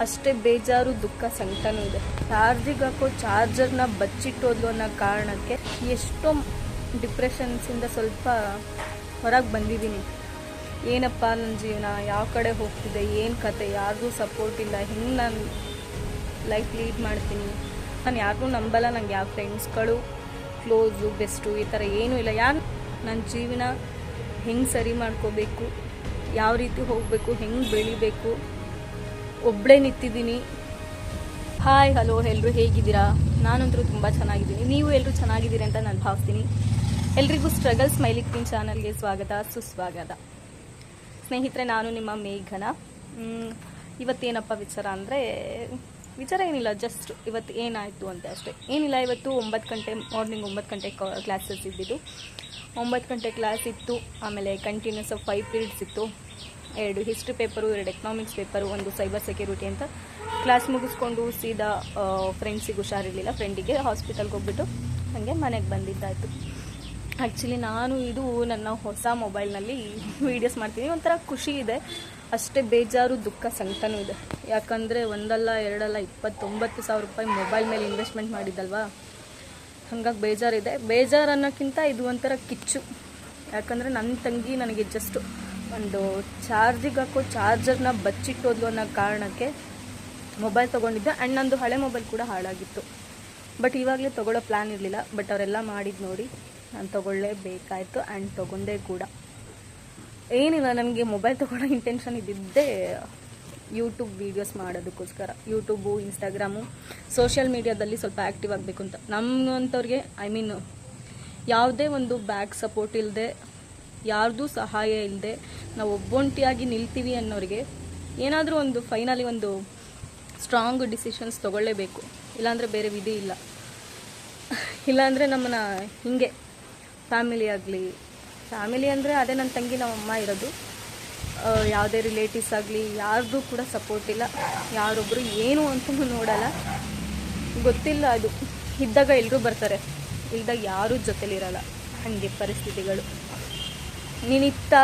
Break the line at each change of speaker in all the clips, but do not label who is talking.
ಅಷ್ಟೇ ಬೇಜಾರು, ದುಃಖ, ಸಂಕಟನೂ ಇದೆ. ಚಾರ್ಜಿಗೆ ಹಾಕೋ ಚಾರ್ಜರ್ನ ಬಚ್ಚಿಟ್ಟೋದು ಅನ್ನೋ ಕಾರಣಕ್ಕೆ ಎಷ್ಟೋ ಡಿಪ್ರೆಷನ್ಸಿಂದ ಸ್ವಲ್ಪ ಹೊರಗೆ ಬಂದಿದ್ದೀನಿ. ಏನಪ್ಪ ನನ್ನ ಜೀವನ? ಯಾವ ಕಡೆ ಹೋಗ್ತಿದೆ? ಏನು ಕತೆ? ಯಾರಿಗೂ ಸಪೋರ್ಟ್ ಇಲ್ಲ. ಹೆಂಗೆ ನಾನು ಲೈಫ್ ಲೀಡ್ ಮಾಡ್ತೀನಿ? ನಾನು ಯಾರಿಗೂ ನಂಬಲ್ಲ. ನಂಗೆ ಯಾವ ಫ್ರೆಂಡ್ಸ್ಗಳು ಕ್ಲೋಸು ಬೆಸ್ಟು ಈ ಥರ ಏನೂ ಇಲ್ಲ. ಯಾರು ನನ್ನ ಜೀವನ ಹೆಂಗೆ ಸರಿ ಮಾಡ್ಕೋಬೇಕು? ಯಾವ ರೀತಿ ಹೋಗಬೇಕು? ಹೆಂಗೆ ಬೆಳಿಬೇಕು? ಒಬ್ಬಳೇ ನಿಂತಿದ್ದೀನಿ. ಹಾಯ್ ಹಲೋ ಎಲ್ಲರೂ ಹೇಗಿದ್ದೀರಾ? ನಾನಂತರೂ ತುಂಬ ಚೆನ್ನಾಗಿದ್ದೀನಿ. ನೀವು ಎಲ್ಲರೂ ಚೆನ್ನಾಗಿದ್ದೀರಿ ಅಂತ ನಾನು ಭಾವಿಸ್ತೀನಿ. ಎಲ್ರಿಗೂ ಸ್ಟ್ರಗಲ್ ಸ್ಮೈಲಿ ಕ್ವೀನ್ ಚಾನಲ್ಗೆ ಸ್ವಾಗತ, ಸುಸ್ವಾಗತ. ಸ್ನೇಹಿತರೆ, ನಾನು ನಿಮ್ಮ ಮೇಘನ. ಇವತ್ತೇನಪ್ಪ ವಿಚಾರ ಅಂದರೆ, ವಿಚಾರ ಏನಿಲ್ಲ ಜಸ್ಟ್ ಇವತ್ತು ಏನಾಯಿತು ಅಂತ ಅಷ್ಟೇ. ಏನಿಲ್ಲ, ಇವತ್ತು ಒಂಬತ್ತು ಗಂಟೆ ಮಾರ್ನಿಂಗ್ ಒಂಬತ್ತು ಗಂಟೆ ಕ್ಲಾಸಸ್ ಇದ್ದಿದ್ದು. ಒಂಬತ್ತು ಗಂಟೆ ಕ್ಲಾಸ್ ಇತ್ತು, ಆಮೇಲೆ ಕಂಟಿನ್ಯೂಸ್ ಫೈವ್ ಪೀರಿಯಡ್ಸ್ ಇತ್ತು. ಎರಡು ಹಿಸ್ಟ್ರಿ ಪೇಪರು ಎರಡು ಎಕನಾಮಿಕ್ಸ್ ಪೇಪರು ಒಂದು ಸೈಬರ್ ಸೆಕ್ಯೂರಿಟಿ ಅಂತ ಕ್ಲಾಸ್ ಮುಗಿಸ್ಕೊಂಡು ಸೀದಾ ಫ್ರೆಂಡ್ಸಿಗೆ ಹುಷಾರಿರಲಿಲ್ಲ. ಫ್ರೆಂಡಿಗೆ ಹಾಸ್ಪಿಟಲ್ಗೆ ಹೋಗ್ಬಿಟ್ಟು ಹಾಗೆ ಮನೆಗೆ ಬಂದಿದ್ದಾಯಿತು. ಆ್ಯಕ್ಚುಲಿ ನಾನು ಇದು ನನ್ನ ಹೊಸ ಮೊಬೈಲ್ನಲ್ಲಿ ವೀಡಿಯೋಸ್ ಮಾಡ್ತೀನಿ. ಒಂಥರ ಖುಷಿ ಇದೆ. ಅಷ್ಟೇ ಬೇಜಾರು, ದುಃಖ, ಸಂಕಟನೂ ಇದೆ. ಯಾಕಂದರೆ ಒಂದಲ್ಲ, ಎರಡಲ್ಲ, ಇಪ್ಪತ್ತೊಂಬತ್ತು ಸಾವಿರ ರೂಪಾಯಿ ಮೊಬೈಲ್ ಮೇಲೆ ಇನ್ವೆಸ್ಟ್ಮೆಂಟ್ ಮಾಡಿದ್ದಲ್ವಾ? ಹಂಗಾಗಿ ಬೇಜಾರಿದೆ. ಬೇಜಾರು ಅನ್ನೋಕ್ಕಿಂತ ಇದು ಒಂಥರ ಕಿಚ್ಚು. ಯಾಕಂದರೆ ನನ್ನ ತಂಗಿ ನನಗೆ ಜಸ್ಟ್ ಒಂದು ಚಾರ್ಜಿಗೆ ಹಾಕೋ ಚಾರ್ಜರ್ನ ಬಚ್ಚಿಟ್ಟೋದ್ಲು ಅನ್ನೋ ಕಾರಣಕ್ಕೆ ಮೊಬೈಲ್ ತೊಗೊಂಡಿದ್ದೆ. ಆ್ಯಂಡ್ ನಂದು ಹಳೆ ಮೊಬೈಲ್ ಕೂಡ ಹಾಳಾಗಿತ್ತು. ಬಟ್ ಇವಾಗಲೇ ತೊಗೊಳ್ಳೋ ಪ್ಲ್ಯಾನ್ ಇರಲಿಲ್ಲ. ಬಟ್ ಅವರೆಲ್ಲ ಮಾಡಿದ್ದು ನೋಡಿ ನಾನು ತೊಗೊಳ್ಳೇಬೇಕಾಯಿತು ಆ್ಯಂಡ್ ತೊಗೊಂಡೆ ಕೂಡ. ಏನಿಲ್ಲ, ನನಗೆ ಮೊಬೈಲ್ ತೊಗೊಳ್ಳೋ ಇಂಟೆನ್ಷನ್ ಇದ್ದಿದ್ದೇ ಯೂಟ್ಯೂಬ್ ವೀಡಿಯೋಸ್ ಮಾಡೋದಕ್ಕೋಸ್ಕರ. ಯೂಟ್ಯೂಬು ಇನ್ಸ್ಟಾಗ್ರಾಮು ಸೋಷಿಯಲ್ ಮೀಡಿಯಾದಲ್ಲಿ ಸ್ವಲ್ಪ ಆ್ಯಕ್ಟಿವ್ ಆಗಬೇಕು ಅಂತ. ನಮ್ಮಂಥವ್ರಿಗೆ ಐ ಮೀನ್ ಯಾವುದೇ ಒಂದು ಬ್ಯಾಕ್ ಸಪೋರ್ಟ್ ಇಲ್ಲದೆ ಯಾರ್ದೂ ಸಹಾಯ ಇಲ್ಲದೆ ನಾವು ಒಬ್ಬೊಂಟಿಯಾಗಿ ನಿಲ್ತೀವಿ ಅನ್ನೋರಿಗೆ ಏನಾದರೂ ಒಂದು ಫೈನಲಿ ಒಂದು ಸ್ಟ್ರಾಂಗ್ ಡಿಸಿಷನ್ಸ್ ತೊಗೊಳ್ಳೇಬೇಕು. ಇಲ್ಲಾಂದರೆ ಬೇರೆ ವಿಧಿ ಇಲ್ಲ. ಇಲ್ಲಾಂದರೆ ನಮ್ಮನ್ನ ಹಿಂಗೆ ಫ್ಯಾಮಿಲಿ ಆಗಲಿ ಫ್ಯಾಮಿಲಿ ಅಂದರೆ ಅದೇ ನನ್ನ ತಂಗಿ, ನಮ್ಮ ಅಮ್ಮ ಇರೋದು. ಯಾವುದೇ ರಿಲೇಟಿವ್ಸ್ ಆಗಲಿ, ಯಾರ್ದು ಕೂಡ ಸಪೋರ್ಟ್ ಇಲ್ಲ. ಯಾರೊಬ್ಬರು ಏನು ಅಂತೂ ನೋಡಲ್ಲ. ಗೊತ್ತಿಲ್ಲ ಅದು. ಇದ್ದಾಗ ಎಲ್ಲರೂ ಬರ್ತಾರೆ. ಇಲ್ದಾಗ ಯಾರೂ ಜೊತೆಲಿರಲ್ಲ. ಹಾಗೆ ಪರಿಸ್ಥಿತಿಗಳು. ನೀನಿತ್ತ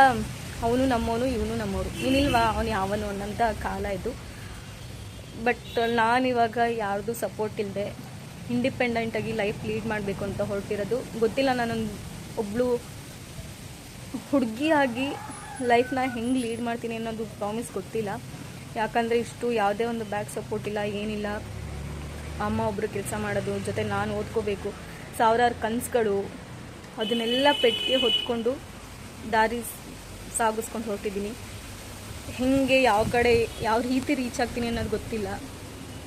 ಅವನು ನಮ್ಮವನು, ಇವನು ನಮ್ಮವರು. ನೀನಿಲ್ವಾ? ಅವನು ಯಾವನು ಅನ್ನೋಂಥ ಕಾಲ ಇದು. ಬಟ್ ನಾನಿವಾಗ ಯಾರ್ದು ಸಪೋರ್ಟ್ ಇಲ್ಲದೆ ಇಂಡಿಪೆಂಡೆಂಟಾಗಿ ಲೈಫ್ ಲೀಡ್ ಮಾಡಬೇಕು ಅಂತ ಹೊರಟಿರೋದು. ಗೊತ್ತಿಲ್ಲ ನಾನೊಂದು ಒಬ್ಬಳು ಹುಡುಗಿಯಾಗಿ ಲೈಫ್ನ ಹೆಂಗೆ ಲೀಡ್ ಮಾಡ್ತೀನಿ ಅನ್ನೋದು ಪ್ರಾಮಿಸ್ ಗೊತ್ತಿಲ್ಲ. ಯಾಕಂದರೆ ಇಷ್ಟು ಯಾವುದೇ ಒಂದು ಬ್ಯಾಕ್ ಸಪೋರ್ಟ್ ಇಲ್ಲ, ಏನಿಲ್ಲ. ಅಮ್ಮ ಒಬ್ಬರು ಕೆಲಸ ಮಾಡೋದು, ಜೊತೆ ನಾನು ಓದ್ಕೋಬೇಕು. ಸಾವಿರಾರು ಕನಸುಗಳು, ಅದನ್ನೆಲ್ಲ ಪೆಟ್ಟಿಗೆ ಹೊತ್ಕೊಂಡು ದಾರಿ ಸಾಗಿಸ್ಕೊಂಡು ಹೊರಟಿದ್ದೀನಿ ಹೆಂಗೆ ಯಾವ ಕಡೆ ಯಾವ ರೀತಿ ರೀಚ್ ಆಗ್ತೀನಿ ಅನ್ನೋದು ಗೊತ್ತಿಲ್ಲ.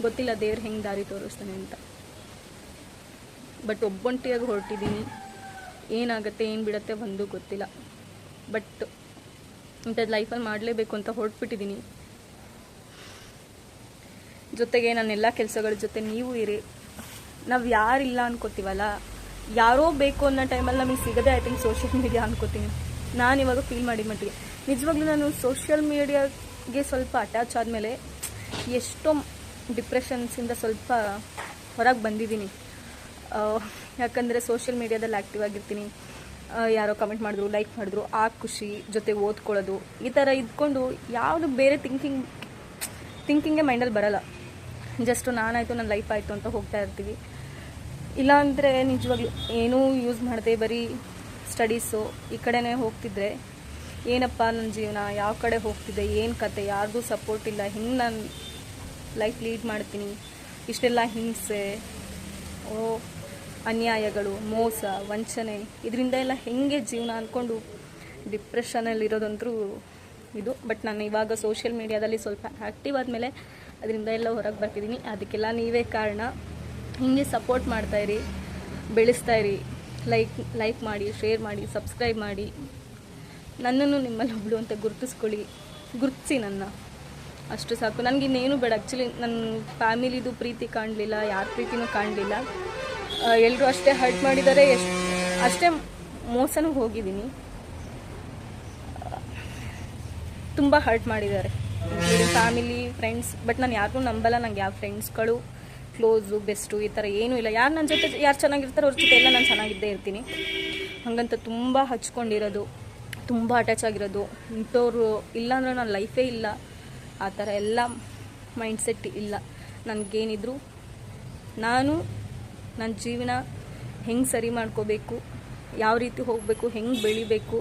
ಗೊತ್ತಿಲ್ಲ ದೇವ್ರು ಹೆಂಗೆ ದಾರಿ ತೋರಿಸ್ತಾನೆ ಅಂತ. ಬಟ್ ಒಬ್ಬೊಂಟಿಯಾಗಿ ಹೊರಟಿದ್ದೀನಿ. ಏನಾಗುತ್ತೆ, ಏನು ಬಿಡುತ್ತೆ ಒಂದು ಗೊತ್ತಿಲ್ಲ. ಬಟ್ ಇಂಥದ್ದು ಲೈಫಲ್ಲಿ ಮಾಡಲೇಬೇಕು ಅಂತ ಹೊರಟ್ಬಿಟ್ಟಿದ್ದೀನಿ. ಜೊತೆಗೆ ನನ್ನ ಎಲ್ಲ ಕೆಲಸಗಳ ಜೊತೆ ನೀವು ಇರಿ. ನಾವು ಯಾರಿಲ್ಲ ಅನ್ಕೋತೀವಲ್ಲ? ಯಾರೋ ಬೇಕು ಅನ್ನೋ ಟೈಮಲ್ಲಿ ನಮಗೆ ಸಿಗದೆ ಐ ಥಿಂಕ್ ಸೋಷಿಯಲ್ ಮೀಡಿಯಾ ಅನ್ಕೋತೀನಿ. ನಾನು ಇವಾಗ ಫೀಲ್ ಮಾಡಿ ಮಟ್ಟಿಗೆ. ನಿಜವಾಗ್ಲೂ ನಾನು ಸೋಷಿಯಲ್ ಮೀಡಿಯಾಗೆ ಸ್ವಲ್ಪ ಅಟ್ಯಾಚ್ ಆದಮೇಲೆ ಎಷ್ಟೋ ಡಿಪ್ರೆಷನ್ಸಿಂದ ಸ್ವಲ್ಪ ಹೊರಗೆ ಬಂದಿದ್ದೀನಿ. ಯಾಕಂದರೆ ಸೋಷಿಯಲ್ ಮೀಡಿಯಾದಲ್ಲಿ ಆ್ಯಕ್ಟಿವ್ ಆಗಿರ್ತೀನಿ. ಯಾರೋ ಕಮೆಂಟ್ ಮಾಡಿದ್ರು ಲೈಕ್ ಮಾಡಿದ್ರು, ಆ ಖುಷಿ ಜೊತೆ ಓದ್ಕೊಳ್ಳೋದು, ಈ ಥರ ಇದ್ಕೊಂಡು ಯಾವುದು ಬೇರೆ ಥಿಂಕಿಂಗ್ ಥಿಂಕಿಂಗೇ ಮೈಂಡಲ್ಲಿ ಬರಲ್ಲ. ಜಸ್ಟ್ ನಾನಾಯಿತು ನನ್ನ ಲೈಫ್ ಆಯಿತು ಅಂತ ಹೋಗ್ತಾ ಇರ್ತೀವಿ. ಇಲ್ಲಾಂದರೆ ನಿಜವಾಗ್ಲೂ ಏನೂ ಯೂಸ್ ಮಾಡದೆ ಬರೀ ಸ್ಟಡೀಸು ಈ ಕಡೆನೇ ಹೋಗ್ತಿದ್ರೆ, ಏನಪ್ಪ ನನ್ನ ಜೀವನ, ಯಾವ ಕಡೆ ಹೋಗ್ತಿದೆ, ಏನು ಕತೆ, ಯಾರಿಗೂ ಸಪೋರ್ಟ್ ಇಲ್ಲ, ಹಿಂಗೆ ನಾನು ಲೈಫ್ ಲೀಡ್ ಮಾಡ್ತೀನಿ, ಇಷ್ಟೆಲ್ಲ ಹಿಂಸೆ, ಓ, ಅನ್ಯಾಯಗಳು, ಮೋಸ, ವಂಚನೆ, ಇದರಿಂದ ಎಲ್ಲ ಹೆಂಗೆ ಜೀವನ ಅಂದ್ಕೊಂಡು ಡಿಪ್ರೆಷನಲ್ಲಿರೋದಂತರೂ ಇದು. ಬಟ್ ನಾನು ಇವಾಗ ಸೋಷಿಯಲ್ ಮೀಡಿಯಾದಲ್ಲಿ ಸ್ವಲ್ಪ ಆ್ಯಕ್ಟಿವ್ ಆದಮೇಲೆ ಅದರಿಂದ ಎಲ್ಲ ಹೊರಗೆ ಬರ್ತಿದ್ದೀನಿ ಅದಕ್ಕೆಲ್ಲ ನೀವೇ ಕಾರಣ. ಹಿಂಗೆ ಸಪೋರ್ಟ್ ಮಾಡ್ತಾಯಿರಿ ಬೆಳೆಸ್ತಾಯಿರಿ ಲೈಕ್ ಲೈಕ್ ಮಾಡಿ, ಶೇರ್ ಮಾಡಿ, ಸಬ್ಸ್ಕ್ರೈಬ್ ಮಾಡಿ. ನನ್ನನ್ನು ನಿಮ್ಮಲ್ಲಿ ಒಬ್ಳು ಅಂತ ಗುರುತಿಸ್ಕೊಳ್ಳಿ. ಗುರುತಿಸಿ ನನ್ನ. ಅಷ್ಟು ಸಾಕು. ನನಗೆ ಇನ್ನೇನು ಬೇಡ. ಆ್ಯಕ್ಚುಲಿ ನನ್ನ ಫ್ಯಾಮಿಲಿದು ಪ್ರೀತಿ ಕಾಣಲಿಲ್ಲ, ಯಾರ ಪ್ರೀತಿನೂ ಕಾಣಲಿಲ್ಲ. ಎಲ್ಲರೂ ಅಷ್ಟೇ ಹರ್ಟ್ ಮಾಡಿದ್ದಾರೆ ಎಷ್ಟು, ಅಷ್ಟೇ ಮೋಸನೂ ಹೋಗಿದ್ದೀನಿ. ತುಂಬ ಹರ್ಟ್ ಮಾಡಿದ್ದಾರೆ. ಫ್ಯಾಮಿಲಿ, ಫ್ರೆಂಡ್ಸ್, ಬಟ್ ನಾನು ಯಾರಿಗೂ ನಂಬಲ್ಲ. ನಂಗೆ ಯಾವ ಫ್ರೆಂಡ್ಸ್ಗಳು ಕ್ಲೋಸು ಬೆಸ್ಟು ಈ ಥರ ಏನೂ ಇಲ್ಲ. ಯಾರು ನನ್ನ ಜೊತೆ ಯಾರು ಚೆನ್ನಾಗಿರ್ತಾರೋ ಅವ್ರ ಜೊತೆ ಎಲ್ಲ ನಾನು ಚೆನ್ನಾಗಿದ್ದೇ ಇರ್ತೀನಿ. ಹಾಗಂತ ತುಂಬ ಹಚ್ಕೊಂಡಿರೋದು, ತುಂಬ ಅಟ್ಯಾಚ್ ಆಗಿರೋದು. ಇಂಥವ್ರು ಇಲ್ಲಾಂದ್ರೆ ನನ್ನ ಲೈಫೇ ಇಲ್ಲ. ಆ ಥರ ಎಲ್ಲ ಮೈಂಡ್ಸೆಟ್ ಇಲ್ಲ. ನನಗೇನಿದ್ರು ನಾನು ನನ್ನ ಜೀವನ ಹೆಂಗೆ ಸರಿ ಮಾಡ್ಕೋಬೇಕು, ಯಾವ ರೀತಿ ಹೋಗಬೇಕು, ಹೆಂಗೆ ಬೆಳಿಬೇಕು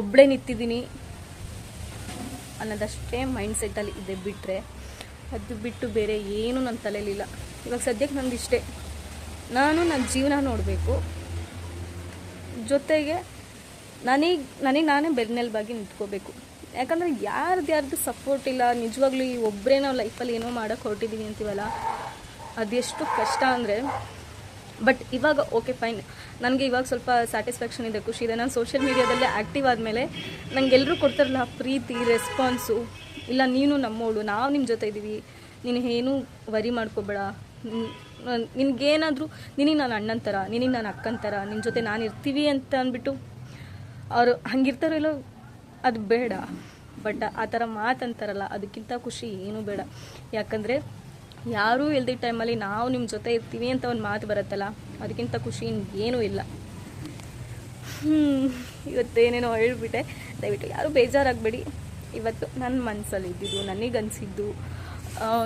ಒಬ್ಬಳೇ ನಿಂತಿದ್ದೀನಿ ಅನ್ನೋದಷ್ಟೇ ಮೈಂಡ್ಸೆಟ್ಟಲ್ಲಿ ಇದೆ ಬಿಟ್ಟರೆ ಅದು ಬಿಟ್ಟು ಬೇರೆ ಏನು ನನ್ನ ತಲೆಯಲ್ಲಿಲ್ಲ. ಇವಾಗ ಸದ್ಯಕ್ಕೆ ನಂದು ಇಷ್ಟೇ. ನಾನು ನನ್ನ ಜೀವನ ನೋಡಬೇಕು. ಜೊತೆಗೆ ನನಗೆ ನನಗೆ ನಾನೇ ಬೆನ್ನೆಲುಬಾಗಿ ನಿಂತ್ಕೋಬೇಕು. ಯಾಕಂದರೆ ಯಾರ್ದು ಯಾರ್ದು ಸಪೋರ್ಟ್ ಇಲ್ಲ. ನಿಜವಾಗ್ಲೂ ಈ ಒಬ್ಬರೇ ನಾವು ಲೈಫಲ್ಲಿ ಏನೋ ಮಾಡೋಕ್ಕೆ ಹೊರಟಿದ್ದೀನಿ ಅಂತೀವಲ್ಲ? ಅದೆಷ್ಟು ಕಷ್ಟ ಅಂದರೆ ಬಟ್ ಇವಾಗ ಓಕೆ ಫೈನ್ ನನಗೆ ಇವಾಗ ಸ್ವಲ್ಪ ಸ್ಯಾಟಿಸ್ಫ್ಯಾಕ್ಷನ್ ಇದೆ, ಖುಷಿ ಇದೆ. ನಾನು ಸೋಷಿಯಲ್ ಮೀಡಿಯಾದಲ್ಲಿ ಆ್ಯಕ್ಟಿವ್ ಆದಮೇಲೆ ನಂಗೆ ಎಲ್ಲರೂ ಕೊಡ್ತಾರಲ್ಲ, ಪ್ರೀತಿ ರೆಸ್ಪಾನ್ಸು ಇಲ್ಲ, ನೀನು ನಮ್ಮೋಳು, ನಾವು ನಿಮ್ಮ ಜೊತೆ ಇದ್ದೀವಿ ನೀನು ಏನೂ ವರಿ ಮಾಡ್ಕೋಬೇಡ. ನಿನಗೇನಾದರೂ, ನಿನಗೆ ನಾನು ಅಣ್ಣನ ಥರ ನಿನಗೆ ನಾನು ಅಕ್ಕನ ಥರ ನಿನ್ನ ಜೊತೆ ನಾನು ಇರ್ತೀವಿ ಅಂತ ಅಂದ್ಬಿಟ್ಟು ಅವರು ಹಂಗಿರ್ತಾರೋ ಇಲ್ಲೋ, ಅದು ಬೇಡ. ಬಟ್ ಆ ಥರ ಮಾತಂತಾರಲ್ಲ ಅದಕ್ಕಿಂತ ಖುಷಿ ಏನೂ ಬೇಡ. ಯಾಕಂದರೆ ಯಾರೂ ಇಲ್ದಿದ್ದ ಟೈಮಲ್ಲಿ ನಾವು ನಿಮ್ಮ ಜೊತೆ ಇರ್ತೀವಿ ಅಂತ ಒಂದು ಮಾತು ಬರುತ್ತಲ್ಲ, ಅದಕ್ಕಿಂತ ಖುಷಿ ಏನೂ ಇಲ್ಲ. ಇವತ್ತೇನೇನೋ ಹೇಳ್ಬಿಟ್ಟೆ. ದಯವಿಟ್ಟು ಯಾರೂ ಬೇಜಾರಾಗಬೇಡಿ. ಇವತ್ತು ನನ್ನ ಮನಸ್ಸಲ್ಲಿ ಇದ್ದಿದ್ದು ನನಗನ್ಸಿದ್ದು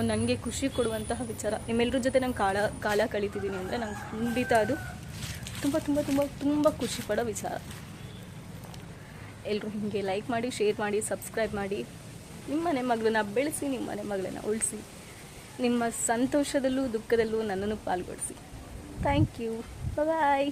ನನಗೆ ಖುಷಿ ಕೊಡುವಂತಹ ವಿಚಾರ. ನಿಮ್ಮೆಲ್ಲರ ಜೊತೆ ನಂಗೆ ಕಾಲ ಕಾಲ ಕಳೀತಿದ್ದೀನಿ ಅಂದರೆ ನಂಗೆ ಖಂಡಿತ ಅದು ತುಂಬ ತುಂಬ ತುಂಬ ತುಂಬ ಖುಷಿ ಪಡೋ ವಿಚಾರ. ಎಲ್ಲರೂ ಹೀಗೆ ಲೈಕ್ ಮಾಡಿ ಶೇರ್ ಮಾಡಿ ಸಬ್ಸ್ಕ್ರೈಬ್ ಮಾಡಿ. ನಿಮ್ಮ ಮನೆ ಮಗಳನ್ನ ಬೆಳೆಸಿ ನಿಮ್ಮ ಮನೆ ಮಗಳನ್ನ ಉಳಿಸಿ. ನಿಮ್ಮ ಸಂತೋಷದಲ್ಲೂ ದುಃಖದಲ್ಲೂ ನನ್ನನ್ನು ಪಾಲ್ಗೊಳಿಸಿ. Thank you bye